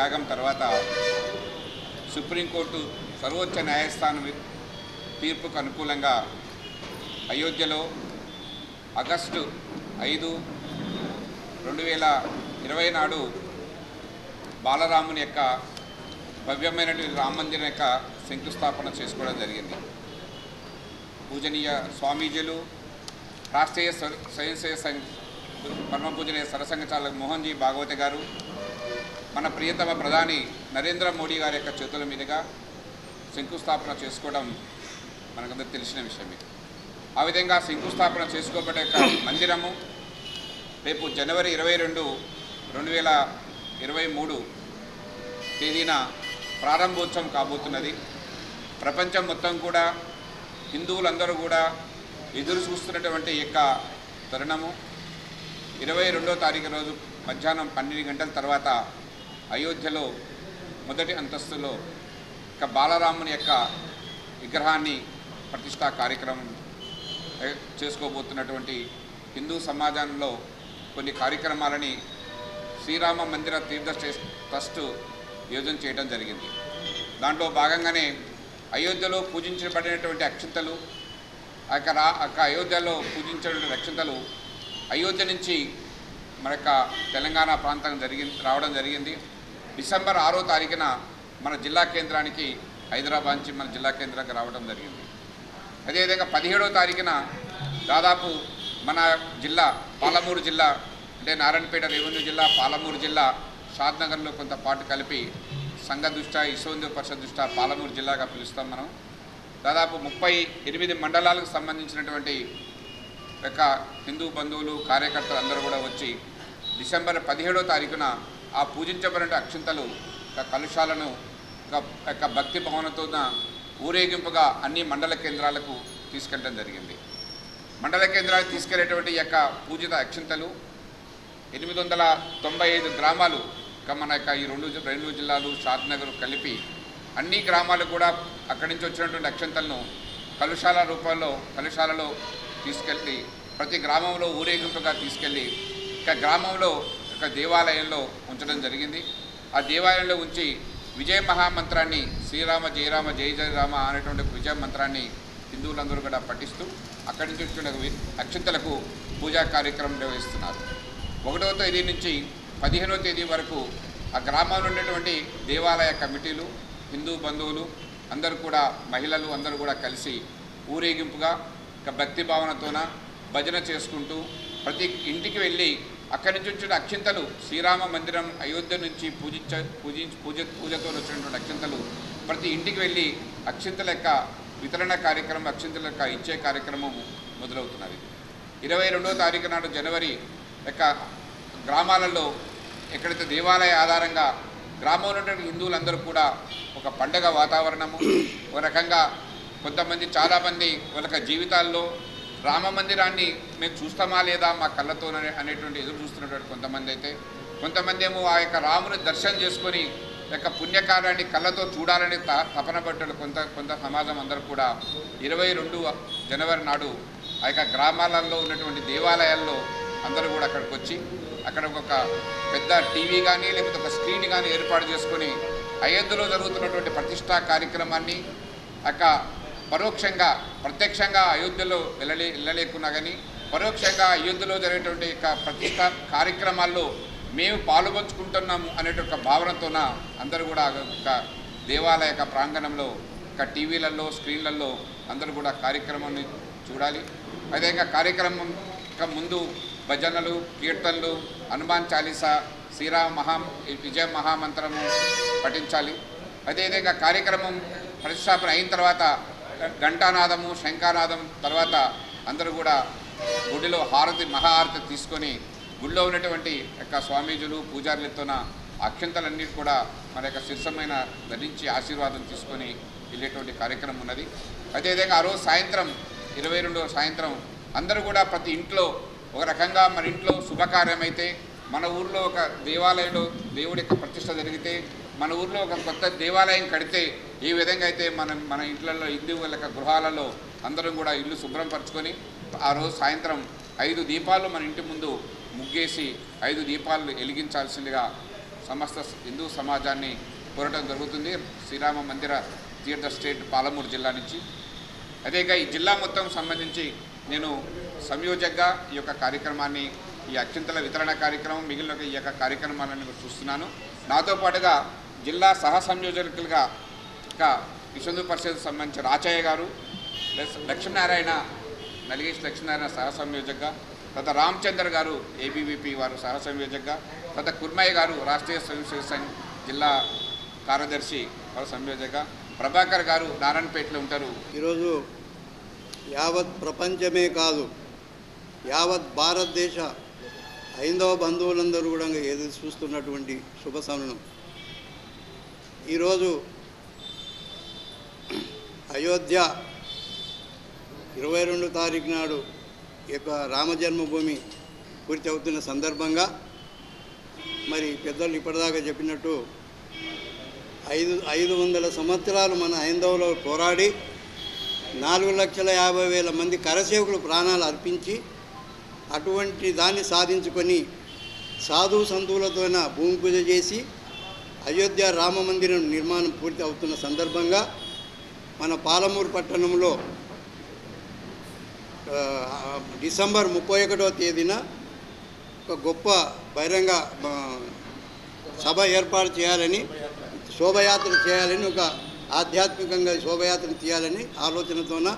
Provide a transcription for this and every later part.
త్యాగం తర్వాత సుప్రీంకోర్టు సర్వోచ్చ న్యాయస్థానం తీర్పుకు అనుకూలంగా అయోధ్యలో ఆగస్టు ఐదు రెండు వేల ఇరవై నాడు బాలరాముని యొక్క భవ్యమైనటువంటి రామ మందిరం యొక్క శంకుస్థాపన చేసుకోవడం జరిగింది. పూజనీయ స్వామీజీలు రాష్ట్రీయ స్వయంసేవ సంఘ సేవ పరమ పూజనీయ సరసంఘ చాలక మోహన్జీ భాగవతి గారు మన ప్రియతమ ప్రధాని నరేంద్ర మోడీ గారి యొక్క చేతుల మీదుగా శంకుస్థాపన చేసుకోవడం మనకందరికి తెలిసిన విషయమే. ఆ విధంగా శంకుస్థాపన చేసుకోబడే మందిరము రేపు జనవరి ఇరవై రెండు రెండు వేల ఇరవై మూడు తేదీన ప్రారంభోత్సవం కాబోతున్నది. ప్రపంచం మొత్తం కూడా హిందువులందరూ కూడా ఎదురు చూస్తున్నటువంటి యొక్క తరుణము. ఇరవై రెండో తారీఖు రోజు మధ్యాహ్నం పన్నెండు గంటల తర్వాత అయోధ్యలో మొదటి అంతస్తులో ఇక బాలరాముని యొక్క విగ్రహాన్ని ప్రతిష్టా కార్యక్రమం చేసుకోబోతున్నటువంటి హిందూ సమాజంలో కొన్ని కార్యక్రమాలని శ్రీరామ మందిర తీర్థ ట్రస్ట్- యోజన చేయడం జరిగింది. దాంట్లో భాగంగానే అయోధ్యలో పూజించబడినటువంటి అక్షంతలు ఆ యొక్క అయోధ్యలో పూజించినటువంటి అక్షంతలు అయోధ్య నుంచి మన యొక్క తెలంగాణ ప్రాంతం జరిగింది రావడం జరిగింది. డిసెంబర్ ఆరో తారీఖున మన జిల్లా కేంద్రానికి హైదరాబాద్ నుంచి మన జిల్లా కేంద్రానికి రావడం జరిగింది. అదేవిధంగా పదిహేడో తారీఖున దాదాపు మన జిల్లా పాలమూరు జిల్లా అంటే నారాయణపేట రెవెన్యూ జిల్లా పాలమూరు జిల్లా షాద్నగర్లో కొంత పాటు కలిపి సంఘ దుష్ట ఇసోందు పరిషత్ దృష్ట్యా పాలమూరు జిల్లాగా పిలుస్తాం మనం. దాదాపు ముప్పై ఎనిమిది మండలాలకు సంబంధించినటువంటి యొక్క హిందూ బంధువులు కార్యకర్తలు అందరూ కూడా వచ్చి డిసెంబర్ పదిహేడో తారీఖున ఆ పూజించబడిన అక్షింతలు కలుషాలను యొక్క భక్తి భావనతో ఊరేగింపుగా అన్ని మండల కేంద్రాలకు తీసుకెళ్ళడం జరిగింది. మండల కేంద్రాలకు తీసుకెళ్ళేటువంటి యొక్క పూజిత అక్షింతలు ఎనిమిది వందల తొంభై ఐదు గ్రామాలు మన యొక్క ఈ రెండు రెండు జిల్లాలు షాద్నగర్ కలిపి అన్ని గ్రామాలు కూడా అక్కడి నుంచి వచ్చినటువంటి అక్షంతలను కలుషాల రూపంలో కలుషాలలో తీసుకెళ్ళి ప్రతి గ్రామంలో ఊరేగింపుగా తీసుకెళ్ళి ఇక గ్రామంలో ఒక దేవాలయంలో ఉంచడం జరిగింది. ఆ దేవాలయంలో ఉంచి విజయ మహామంత్రాన్ని శ్రీరామ జయరామ జయ జయరామ అనేటువంటి విజయ మంత్రాన్ని హిందువులందరూ కూడా పఠిస్తూ అక్కడి నుంచి వచ్చిన వి- అక్షంతలకు పూజా కార్యక్రమం నిర్వహిస్తున్నారు. ఒకటవ తేదీ నుంచి పదిహేనవ తేదీ వరకు ఆ గ్రామంలో ఉన్నటువంటి దేవాలయ కమిటీలు హిందూ బంధువులు అందరూ కూడా మహిళలు అందరూ కూడా కలిసి ఊరేగింపుగా ఒక భక్తి భావనతోన భజన చేసుకుంటూ ప్రతి ఇంటికి వెళ్ళి అక్కడి నుంచి వచ్చిన అక్షింతలు శ్రీరామ మందిరం అయోధ్య నుంచి పూజించ పూజించి పూజ పూజతో వచ్చినటువంటి అక్షింతలు ప్రతి ఇంటికి వెళ్ళి అక్షింతల యొక్క వితరణ కార్యక్రమం అక్షింతల యొక్క ఇచ్చే కార్యక్రమం మొదలవుతున్నది. ఇరవై రెండవ తారీఖు నాడు జనవరి యొక్క గ్రామాలలో ఎక్కడైతే దేవాలయ ఆధారంగా గ్రామంలో ఉన్నటువంటి హిందువులందరూ కూడా ఒక పండగ వాతావరణము ఒక రకంగా కొంతమంది చాలామంది వాళ్ళ జీవితాల్లో రామ మందిరాన్ని మేము చూస్తామా లేదా మా కళ్ళతో అనేటువంటి ఎదురు చూస్తున్నటువంటి కొంతమంది అయితే కొంతమంది ఏమో ఆ యొక్క రాముని దర్శనం చేసుకొని యొక్క పుణ్యకార్యాన్ని కళ్ళతో చూడాలని త తపన పట్టాడు కొంత కొంత సమాజం అందరూ కూడా. ఇరవై రెండు జనవరి నాడు ఆ యొక్క గ్రామాలలో ఉన్నటువంటి దేవాలయాల్లో అందరూ కూడా అక్కడికి వచ్చి అక్కడ ఒక పెద్ద టీవీ కానీ లేకపోతే ఒక స్క్రీన్ కానీ ఏర్పాటు చేసుకొని అయోధ్యలో జరుగుతున్నటువంటి ప్రతిష్టా కార్యక్రమాన్ని అక్క పరోక్షంగా ప్రత్యక్షంగా అయోధ్యలో వెళ్ళలే వెళ్ళలేకున్నా కానీ పరోక్షంగా అయోధ్యలో జరిగేటువంటి యొక్క ప్రతిష్టా కార్యక్రమాల్లో మేము పాల్గొంచుకుంటున్నాము అనే ఒక భావనతోన అందరూ కూడా ఒక దేవాలయ యొక్క ప్రాంగణంలో ఒక టీవీలలో స్క్రీన్లలో అందరూ కూడా కార్యక్రమాన్ని చూడాలి. అదేవిధంగా కార్యక్రమం ముందు భజనలు కీర్తనలు హనుమాన్ చాలీసా శ్రీరామ మహా విజయ మహామంత్రము పఠించాలి. అదేవిధంగా కార్యక్రమం ప్రతిష్టాపన అయిన తర్వాత ఘంటానాదము శంఖానాదం తర్వాత అందరూ కూడా గుడిలో హారతి మహాహారతి తీసుకొని గుడిలో ఉన్నటువంటి యొక్క స్వామీజులు పూజారులతోన అక్షంతలన్నీ కూడా మన యొక్క శిరసమైన ధరించి ఆశీర్వాదం తీసుకొని వెళ్ళేటువంటి కార్యక్రమం ఉన్నది. అదేవిధంగా ఆ రోజు సాయంత్రం ఇరవై రెండవ సాయంత్రం అందరూ కూడా ప్రతి ఇంట్లో ఒక రకంగా మన ఇంట్లో శుభకార్యం అయితే మన ఊర్లో ఒక దేవాలయంలో దేవుడి యొక్క ప్రతిష్ట జరిగితే మన ఊర్లో ఒక కొత్త దేవాలయం కడితే ఈ విధంగా అయితే మన మన ఇంట్లలో హిందువుల యొక్క గృహాలలో అందరం కూడా ఇల్లు శుభ్రం పరచుకొని ఆ రోజు సాయంత్రం ఐదు దీపాలు మన ఇంటి ముందు ముగ్గేసి ఐదు దీపాలు వెలిగించాల్సిందిగా సమస్త హిందూ సమాజాన్ని కోరటం జరుగుతుంది. శ్రీరామ మందిర తీర్థ స్టేట్ పాలమూరు జిల్లా నుంచి. అదేగా ఈ జిల్లా మొత్తం సంబంధించి నేను సంయోజకగా ఈ యొక్క కార్యక్రమాన్ని ఈ అత్యంతల వితరణ కార్యక్రమం మిగిలిన ఈ యొక్క కార్యక్రమాలను కూడా చూస్తున్నాను. నాతో పాటుగా జిల్లా సహ సంయోజకులుగా ఇంకా విశ్వందు పరిషత్ సంబంధించిన ఆచార్య గారు ప్లస్ లక్ష్మీనారాయణ నలిగేష్ లక్ష్మీనారాయణ సహ సంయోజకగా తర్వాత రామచంద్ర గారు ఏబీవీపీ వారు సహ సంయోజకగా తర్వాత కుర్మయ్య గారు రాష్ట్రీయ స్వయం సంఘ్ జిల్లా కార్యదర్శి వారు సంయోజకగా ప్రభాకర్ గారు నారాయణపేటలో ఉంటారు. ఈరోజు యావత్ ప్రపంచమే కాదు యావత్ భారతదేశ హైందవ బంధువులందరూ కూడా ఎదురు చూస్తున్నటువంటి శుభ సమనం ఈరోజు అయోధ్య ఇరవై రెండు తారీఖు నాడు యొక్క రామజన్మభూమి పూర్తి అవుతున్న సందర్భంగా మరి పెద్దలు ఇప్పటిదాకా చెప్పినట్టు ఐదు ఐదు వందల సంవత్సరాలు మన హైందవులో పోరాడి నాలుగు లక్షల యాభై వేల మంది కరసేవకులు ప్రాణాలు అర్పించి అటువంటి దాన్ని సాధించుకొని సాధు సంతువులతోన భూమి పూజ చేసి అయోధ్య రామ మందిరం నిర్మాణం పూర్తి అవుతున్న సందర్భంగా మన పాలమూరు పట్టణంలో డిసెంబర్ ముప్పై ఒకటో తేదీన ఒక గొప్ప బహిరంగ సభ ఏర్పాటు చేయాలని శోభయాత్ర చేయాలని ఒక ఆధ్యాత్మికంగా శోభయాత్ర చేయాలని ఆలోచనతోన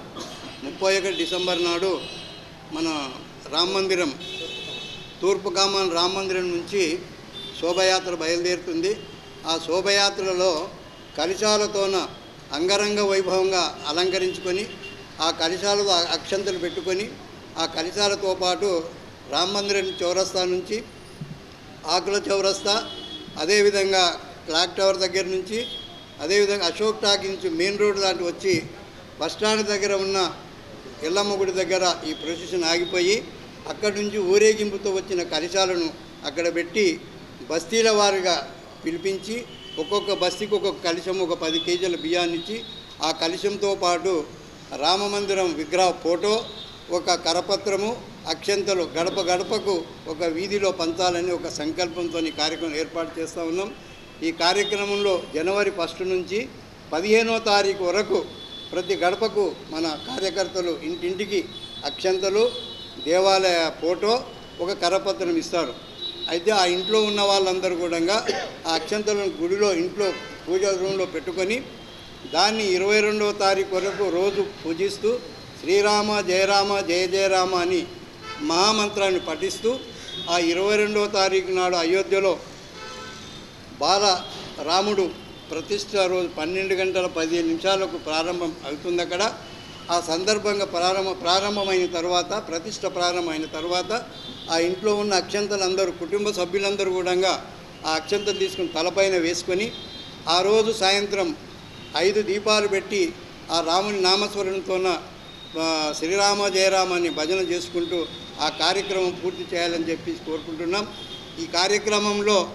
ముప్పై ఒకటి డిసెంబర్ నాడు మన రామ మందిరం తూర్పు కామన్ రామ మందిరం నుంచి శోభయాత్ర బయలుదేరుతుంది. ఆ శోభయాత్రలో కలిశాలతోన అంగరంగ వైభవంగా అలంకరించుకొని ఆ కలశాలతో అక్షంతలు పెట్టుకొని ఆ కలిశాలతో పాటు రామ మందిరం చౌరస్తా నుంచి ఆకుల చౌరస్తా అదేవిధంగా క్లాక్ టవర్ దగ్గర నుంచి అదేవిధంగా అశోక్ టాక్ నుంచి మెయిన్ రోడ్ దాటి వచ్చి బస్టాండ్ దగ్గర ఉన్న ఎల్లమ్మ గుడి దగ్గర ఈ ప్రొసెషన్ ఆగిపోయి అక్కడి నుంచి ఊరేగింపుతో వచ్చిన కలిశాలను అక్కడ పెట్టి బస్తీల వారిగా పిలిపించి ఒక్కొక్క బస్తీకి ఒక్కొక్క కలశం ఒక పది కేజీల బియ్యాన్ని ఇచ్చి ఆ కలిశంతో పాటు రామమందిరం విగ్రహ ఫోటో ఒక కరపత్రము అక్షంతలు గడప గడపకు ఒక వీధిలో పంచాలని ఒక సంకల్పంతో ఈ కార్యక్రమం ఏర్పాటు చేస్తూ ఉన్నాం. ఈ కార్యక్రమంలో జనవరి ఫస్ట్ నుంచి పదిహేనో తారీఖు వరకు ప్రతి గడపకు మన కార్యకర్తలు ఇంటింటికి అక్షంతలు దేవాలయ ఫోటో ఒక కరపత్రం ఇస్తారు. అయితే ఆ ఇంట్లో ఉన్న వాళ్ళందరూ కూడా ఆ అక్షంతలను గుడిలో ఇంట్లో పూజా రూమ్లో పెట్టుకొని దాన్ని ఇరవై రెండవ తారీఖు వరకు రోజు పూజిస్తూ శ్రీరామ జయరామ జయ జయరామ అని మహామంత్రాన్ని పఠిస్తూ ఆ ఇరవై రెండవ తారీఖు నాడు అయోధ్యలో బాల రాముడు ప్రతిష్ట రోజు పన్నెండు గంటల పదిహేను నిమిషాలకు ప్రారంభం అవుతుంది అక్కడ ఆ సందర్భంగా ప్రారంభ ప్రారంభమైన తర్వాత ప్రతిష్ట ప్రారంభమైన తర్వాత ఆ ఇంట్లో ఉన్న అక్షంతలందరూ కుటుంబ సభ్యులందరూ కూడా ఆ అక్షంతలు తీసుకుని తలపైన వేసుకొని ఆ రోజు సాయంత్రం ఐదు దీపాలు పెట్టి ఆ రాముని నామస్మరణతోన శ్రీరామ జయరామ అని భజన చేసుకుంటూ ఆ కార్యక్రమం పూర్తి చేయాలని చెప్పి కోరుకుంటున్నాం. ఈ కార్యక్రమంలో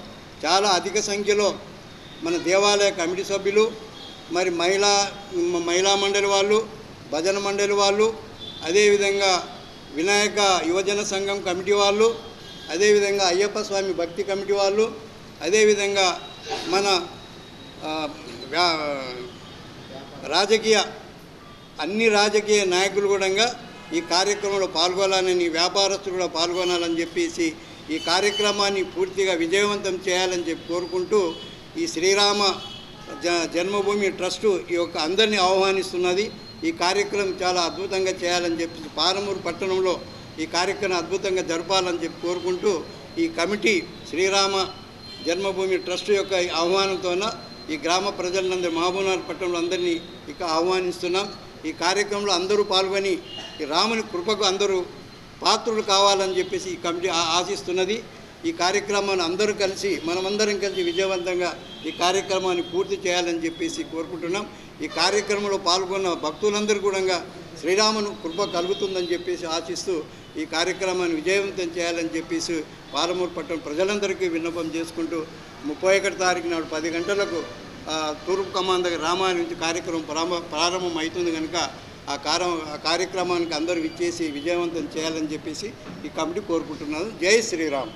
చాలా అధిక సంఖ్యలో మన దేవాలయ కమిటీ సభ్యులు మరి మహిళా మహిళా మండలి వాళ్ళు భజన మండలి వాళ్ళు అదేవిధంగా వినాయక యువజన సంఘం కమిటీ వాళ్ళు అదేవిధంగా అయ్యప్ప స్వామి భక్తి కమిటీ వాళ్ళు అదేవిధంగా మన వ్యా- రాజకీయ అన్ని రాజకీయ నాయకులు కూడా ఈ కార్యక్రమంలో పాల్గొనాలని వ్యాపారస్తులు కూడా పాల్గొనాలని చెప్పేసి ఈ కార్యక్రమాన్ని పూర్తిగా విజయవంతం చేయాలని చెప్పి కోరుకుంటూ ఈ శ్రీరామ జ జన్మభూమి ట్రస్టు ఈ యొక్క అందరినీ ఆహ్వానిస్తున్నది. ఈ కార్యక్రమం చాలా అద్భుతంగా చేయాలని చెప్పి పాలమూరు పట్టణంలో ఈ కార్యక్రమం అద్భుతంగా జరపాలని చెప్పి కోరుకుంటూ ఈ కమిటీ శ్రీరామ జన్మభూమి ట్రస్ట్ యొక్క ఆహ్వానంతోన ఈ గ్రామ ప్రజలందరూ మహబూబ్నగర్ పట్టణంలో అందరినీ ఇక ఆహ్వానిస్తున్నాం. ఈ కార్యక్రమంలో అందరూ పాల్గొని ఈ రాముని కృపకు అందరూ పాత్రులు కావాలని చెప్పేసి ఈ కమిటీ ఆశిస్తున్నది. ఈ కార్యక్రమాన్ని అందరూ కలిసి మనమందరం కలిసి విజయవంతంగా ఈ కార్యక్రమాన్ని పూర్తి చేయాలని చెప్పేసి కోరుకుంటున్నాం. ఈ కార్యక్రమంలో పాల్గొన్న భక్తులందరూ కూడా శ్రీరామును కృప కలుగుతుందని చెప్పేసి ఆశిస్తూ ఈ కార్యక్రమాన్ని విజయవంతం చేయాలని చెప్పేసి పాలమూరు పట్టణం ప్రజలందరికీ విన్నపం చేసుకుంటూ ముప్పై ఒకటి తారీఖు నాడు పది గంటలకు తూర్పు కమాన్ దగ్గర నుంచి కార్యక్రమం ప్రారంభ ప్రారంభం అవుతుంది కనుక ఆ కారం ఆ కార్యక్రమానికి అందరూ విచ్చేసి విజయవంతం చేయాలని చెప్పేసి ఈ కమిటీ కోరుకుంటున్నాను. జై శ్రీరామ్.